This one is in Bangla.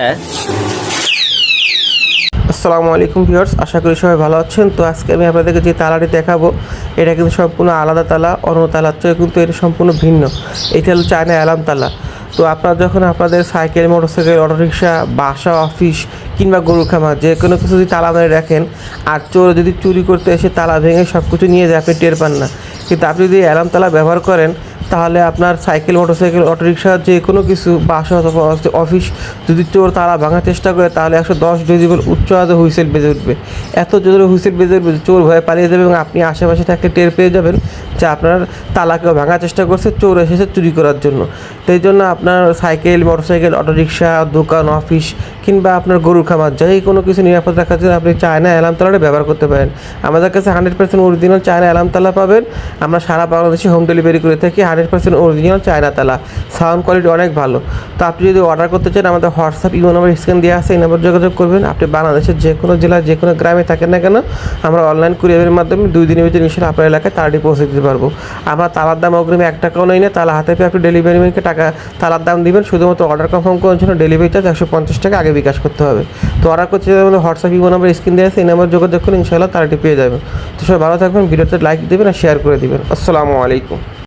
হ্যাঁ। আসসালামু আলাইকুম ভিউয়ার্স, আশা করি সবাই ভালো আছেন। তো আজকে আমি আপনাদেরকে যে তালাটি দেখাবো, এটা কিন্তু সম্পূর্ণ আলাদা তালা, অন্য তালার চেয়ে কিন্তু এটা সম্পূর্ণ ভিন্ন। এটা হলো চায়না অ্যালাম তালা। তো আপনারা যখন আপনাদের সাইকেল, মোটরসাইকেল, অটোরিকশা, বাসা, অফিস কিংবা গরু খামার যে কোনো কিছু যদি তালা মেরে রাখেন, আর চোর যদি চুরি করতে এসে তালা ভেঙে সব কিছু নিয়ে যায়, আপনি টের পান না। কিন্তু আপনি যদি অ্যালাম তালা ব্যবহার করেন তাহলে আপনার সাইকেল, মোটরসাইকেল, অটোরিকশা, যে কোনো কিছু, বাসা অথবা অফিস, যদি চোর তালা ভাঙার চেষ্টা করে, তাহলে একশো দশ ডেজিবল উচ্চ আওয়াজে হুইসেল বেজে উঠবে। এত জোরে হুইসেল বেজে উঠবে চোর ভয়ে পালিয়ে যাবে এবং আপনি আশেপাশে থাকলে টের পেয়ে যাবেন যে আপনার তালাকেও ভাঙার চেষ্টা করছে, চোর এসেছে চুরি করার জন্য। এই জন্য আপনার সাইকেল, মোটরসাইকেল, অটোরিকশা, দোকান, অফিস কিংবা আপনার গরুর খামার যাই কোনো কিছু নিরাপদ রাখার জন্য আপনি চায়না অ্যালার্ম তালাটা ব্যবহার করতে পারেন। আমাদের কাছে hundred percent original China alarm তালা পাবেন। আমরা সারা বাংলাদেশে হোম ডেলিভারি করে থাকি হান্ড্রেড পার্সেন্ট অরিজিনাল চায়না তালা। সাউন্ড কোয়ালিটি অনেক ভালো। তো আপনি যদি অর্ডার করতে চান, আমাদের হোয়াটসঅ্যাপ ইমো নাম্বার স্ক্যান দেওয়া আছে, এই নাম্বার যোগাযোগ করবেন। আপনি বাংলাদেশের যে কোনো জেলায়, যে কোনো গ্রামে থাকেন না কেন, আমরা অনলাইন কুরিয়ারের মাধ্যমে দুই দিনের ভিতরে ইনশাল্লাহ আপনার এলাকায় তালাটি পৌঁছে দিতে পারব। আমরা তালার দাম অগ্রিমে এক টাকাও নেই না। তালা হাতে পেয়ে আপনি ডেলিভারি ম্যানকে টাকা, তালার দাম দিবেন। শুধুমাত্র অর্ডার কনফার্ম করার জন্য ডেলিভারি চার্জ একশো পঞ্চাশ টাকা আগে বিকাশ করতে হবে। তো অর্ডার করতে আমাদের হোয়াটসঅ্যাপ ইমো নাম্বার স্ক্রিন দেওয়া আছে, এই নাম্বার যোগাযোগ করুন ইনশাল্লাহ তালাটি পেয়ে যাবেন। তো সবাই ভালো থাকবেন, ভিডিওতে লাইক দেবেন আর শেয়ার করে দেবেন। আসসালামু আলাইকুম।